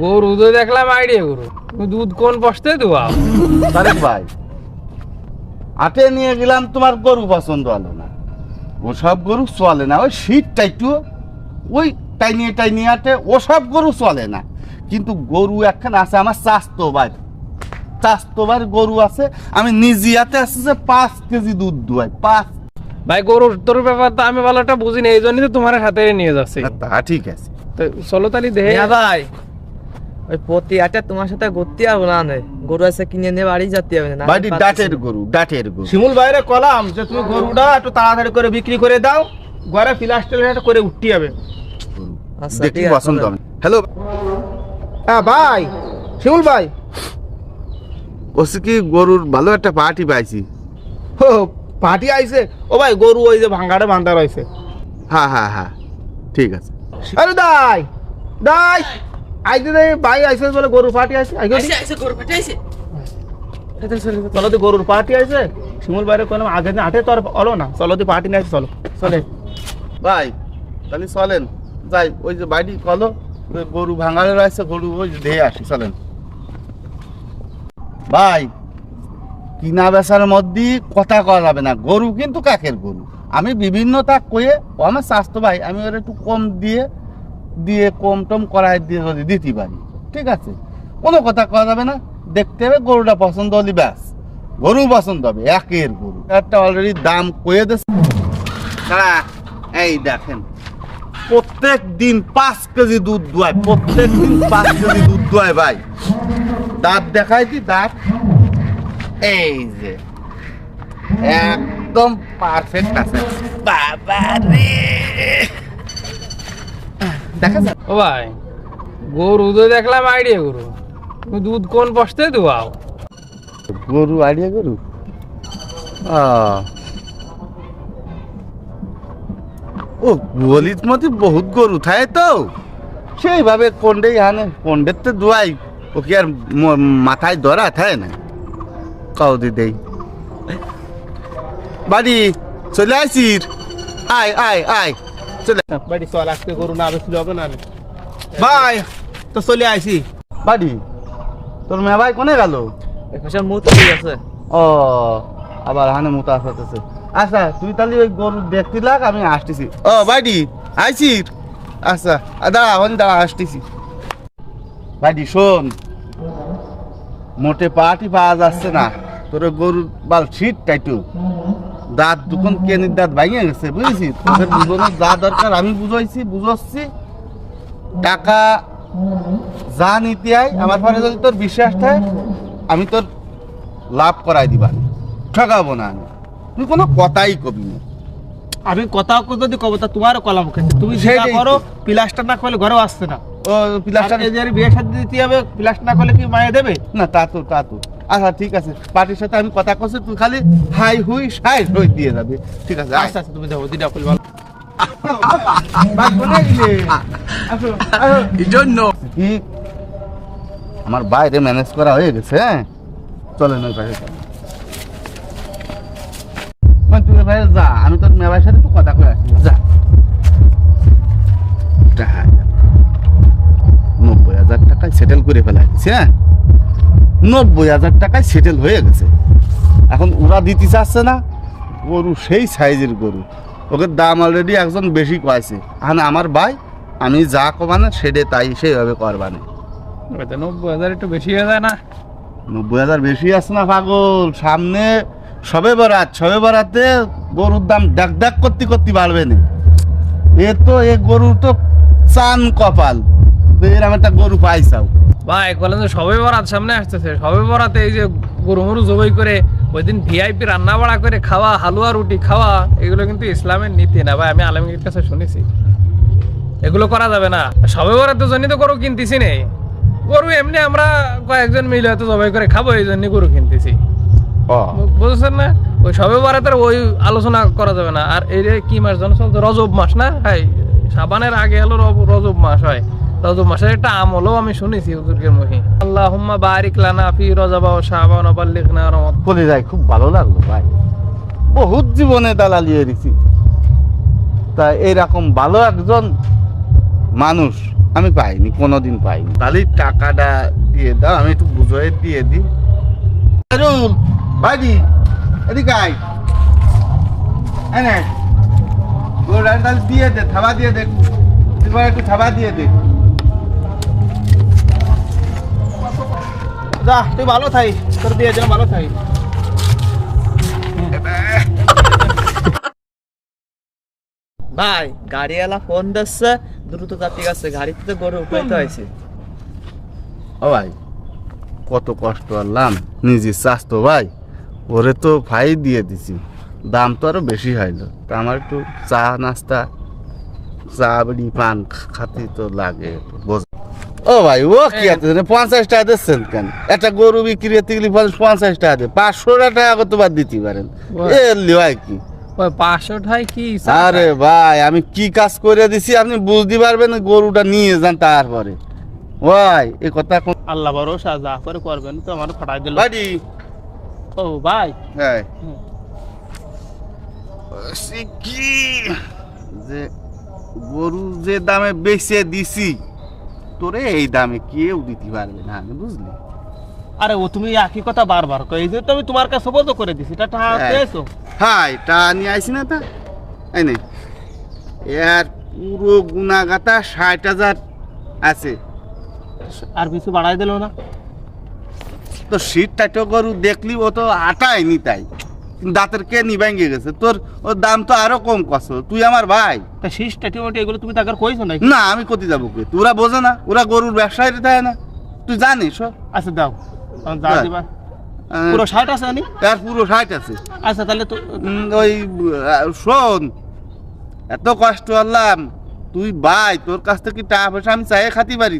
গরু তো দেখলাম আইডিয়া গরু। দুধ কোন বসতে দেওয়া তারেক ভাই আটে নিয়ে গেলাম তোমার গরু পছন্দ হলো না। ওসব গরু চলে না ওই শীতটা একটু ওই টাইনিয়ে টাইনিয়ে আটে ওসব গরু চলে না। কিন্তু গরু একখান আছে আমার চাস্তো ভাই চাস্তো ভাই গরু আছে। আমি নিজে হাতে আছে যে পাঁচ কেজি দুধ দুয়াই পাঁচ। ভাই গরুর তোর ব্যাপার তো আমি ভালোটা বুঝি না এই জন্যই তো তোমার হাতে নিয়ে যাচ্ছি। তা ঠিক আছে। তো চলো তালি দেহে। ভাই ওই প্রতি আটা তোমার সাথে ঘুরতে যাব না নে। গরু আছে কিনে নিয়ে বাড়ি যেতে হবে না বাড়ি ডাটের গরু ডাটের গরু। শিমুল বাইরে কলাম যে তুমি গরুটা একটু তাড়াতাড়ি করে বিক্রি করে দাও ঘরে প্লাস্টার করে উঠতে হবে আচ্ছা দেখি পছন্দ হবে। হ্যালো। হ্যাঁ ভাই শিমুল ভাই। ওসে কি গরুর ভালো একটা পার্টি পাইছি? ও পার্টি আইছে। ও ভাই গরু ওই যে ভাঙ্গারে বান্ধা রয়েছে। হ্যাঁ হ্যাঁ হ্যাঁ ঠিক আছে। আরে দাই দাই আইতে দে ভাই আইছে বলে গরু পার্টি আইছে আইগো চলো তো গরুর পার্টি আইছে শিমুল বাইরে কলাম আগে দিন আটে তো আর অলো না চলো তো পার্টি নাই চলো। চলে। ভাই তাহলে চলেন। যাই ওই যে বাড়ি কলো গরু ভাঙালে রয়েছে গরু ওই যে ধেয়ে আসি চলেন। ভাই কিনা বেচার মধ্যে কথা কওয়া যাবে না গরু কিন্তু কাকের গরু? আমি বিভিন্ন তাক কয়ে ও আমার স্বাস্থ্য ভাই আমি ওর একটু কম দিয়ে দিয়ে কম টম করাই দিয়ে দিতে পারি ঠিক আছে? কোনো কথা কওয়া যাবে না। দেখতে হবে গরুটা পছন্দ হলে ব্যাস। গরু পছন্দ হবে একের গরু। একটা অলরেডি দাম কয়ে দাঁড়া, এই দেখেন। প্রত্যেক দিন পাঁচ কেজি দুধ দোয়ায় প্রত্যেক দিন পাঁচ কেজি দুধ দোয়ায় ভাই। দাঁত দেখাই দি দাঁত। এই যে একদম পারফেক্ট আছে বাবা রে। দেখা যায় ও ভাই গরু তো দেখলাম আইডিয়া গরু। দুধ কোন বসতে দেওয়া গরু আইডিয়া গরু। ও গলিত মধ্যে বহুত গরু থাকে তো। সেইভাবে কন্ডেই হানে কন্ডের তো দোয়াই। ও কি আর মাথায় ধরা থাকে না। কাউ দি দেই। বাড়ি চলে আসির আয় আয় আয়। চলে। বাড়ি চল আজকে গরু না বেশি হবে না ভাই তো চলে আইছি। বাড়ি? তোর মেয়ে ভাই কোনে গেল? এখন মুখ ঠিক আছে। ও আবার হানে মোটা আসতেছে আচ্ছা তুই তাহলে ওই গরু দেখতে লাগ আমি আসতেছি। ও বাইডি আইসির আচ্ছা দাঁড়া হন দাঁড়া আসতেছি। বাইডি শোন। মোটে পাটি পাওয়া যাচ্ছে না। তোর গরুর বাল ছিট টাইটু দাঁত দুখন কেনির দাঁত ভাঙে গেছে বুঝেছি? তোদের দুজনের যা দরকার আমি বুঝাইছি বুঝাচ্ছি। টাকা যা নিতে আয় আমার পরে যদি তোর বিশ্বাস থাকে আমি তোর লাভ করাই দিবা। ঠকাবো না আমি। তুই কোনো কথাই কবি না। আমি কথা যদি কব তা তোমার কলাম খেতে তুমি সেইটাই করো প্লাস্টার না করলে ঘরেও আসছে না। ও প্লাস্টার বিয়ে সাথে দিতে হবে প্লাস্টার না করলে কি মায়ে দেবে? না তা তো তা তো। আচ্ছা ঠিক আছে। পার্টির সাথে আমি কথা তুই খালি হাই হুই সাই হই দিয়ে যাবে। ঠিক আছে আচ্ছা আচ্ছা তুমি দিদা আমার বাইরে ম্যানেজ করা হয়ে গেছে হ্যাঁ? চলেন ওই তুই ভাই যা আমি তোর মেয়ের সাথে একটু কথা কয়ে আসি। সেটেল করে ফেলা হয়েছে হ্যাঁ নব্বই হাজার টাকায় সেটেল হয়ে গেছে। এখন ওরা দিতে চাচ্ছে না গরু সেই সাইজের গরু। ওকে দাম অলরেডি একজন বেশি কয়েছে। আর আমার ভাই আমি যা কমানো সেটে তাই সেইভাবে করবানে নব্বই হাজার একটু বেশি হয়ে যায় না। নব্বই হাজার বেশি আছে না পাগল সামনে সবে বরাত সবে বরাতে গরুর দাম ডাক ডাক করতে করতে বাড়বে না। এ তো এ গরু তো চান কপাল। এরকম একটা গরু পাইছাও। ভাই যে সবে বরাত সামনে আসতেছে। সবে বরাতে এই যে গরু মরু জবাই করে ওই দিন ভিআইপি রান্না বাড়া করে খাওয়া হালুয়া রুটি খাওয়া এগুলো কিন্তু ইসলামের নীতি না ভাই আমি আলমগীর কাছে শুনেছি। এগুলো করা যাবে না। সবে বরাতের জন্য তো গরু কিনতেছি নেই গরু এমনি আমরা কয়েকজন মিলে হয়তো জবাই করে খাব এই জন্য গরু কিনতেছি। বুঝছেন না? ওই সবে বরাতের ওই আলোচনা করা যাবে না। আর এই যে কি মাস জানো রজব মাস না? হাই সাবানের আগে হলো রব- রজব মাস হয়। রজব মাসের একটা আমলও আমি শুনেছি হুজুরকে মুখে। আল্লাহুম্মা বারিক লানা ফি রজবা ও শাবান ও বাল্লিগনা রমাদ। বলে যাই খুব ভালো লাগল ভাই। বহুত জীবনে দালালি এরিছি তা এইরকম ভালো একজন মানুষ আমি পাইনি কোনোদিন পাইনি। তাহলে টাকাটা দিয়ে দাও আমি একটু বুঝে দিয়ে দিই। ভাইজি এদিকে আয়। দিয়ে দে থাবা দিয়ে দে এবার একটু থাবা দিয়ে দে। যা তুই ভালো থাই তোর বিয়ে যেন ভালো থাই ভাই গাড়িওয়ালা ফোন দিচ্ছে দ্রুত ঠিক আছে গাড়িতে তো গরু উঠাইতে হয়েছে। ও ভাই কত কষ্ট আনলাম নিজে চাষ ভাই ওরে তো ভাই দিয়ে দিছি। দাম তো আরও বেশি হইল তা আমার একটু চা নাস্তা চা বিড়ি পান খাতে তো লাগে বোঝ ও ভাই ও কি আছে পঞ্চাশ টাকা দিচ্ছেন কেন? একটা গরু বিক্রি করতে গেলে পঞ্চাশ- পঞ্চাশ টাকা দে পাঁচশো টাকা কত বাদ দিতে পারেন? বাহ। এ লিওয়াই কি? ওই পাঁচশো ঠাই কি? আরে ভাই আমি কি কাজ করে দিছি আপনি বুঝতে পারবেন গরুটা নিয়ে যান তারপরে। ভাই এ কথা কোন আল্লাহ ভরসা যা করে করবেন তো আমার ফাটাই দিল। বাড়ি। ও ভাই। হ্যাঁ। কি? যে গরু যে দামে বেচে দিছি তোরে এই দামে কেউ দিতে পারবে না আমি বুঝলি? আরে ও তুমি একই কথা বারবার কই এই যে তো আমি তোমার কাছে বলতো করে দিছি এটা টাকা হ্যাঁ। পেয়েছ? হাই টা নিয়ে আইসি না তা? এই নে এর পুরো গুণাগাতা ষাট হাজার আছে। আর কিছু বাড়াই দিল না? তো শীতটা তো গরু দেখলি ও তো আটাই নি তাই দাঁতের কে নি ভেঙে গেছে। তোর ওর দাম তো আরও কম কস তুই আমার ভাই। তা শীষ টাটিমটি এগুলো তুমি তাকে কইছো নাকি? না আমি কোথায় যাব কে তোরা বোঝে না। ওরা গরুর ব্যবসায়ী থাকে না। তুই জানিস? আচ্ছা দাও। যা হ্যাঁ। দিবা। পুরো ষাট আছে নি এর পুরো ষাট আছে। আচ্ছা তাহলে তো ওই শোন। এত কষ্ট আল্লাহ তুই ভাই তোর কাছ থেকে টাকা পয়সা আমি চাই খাতি পারি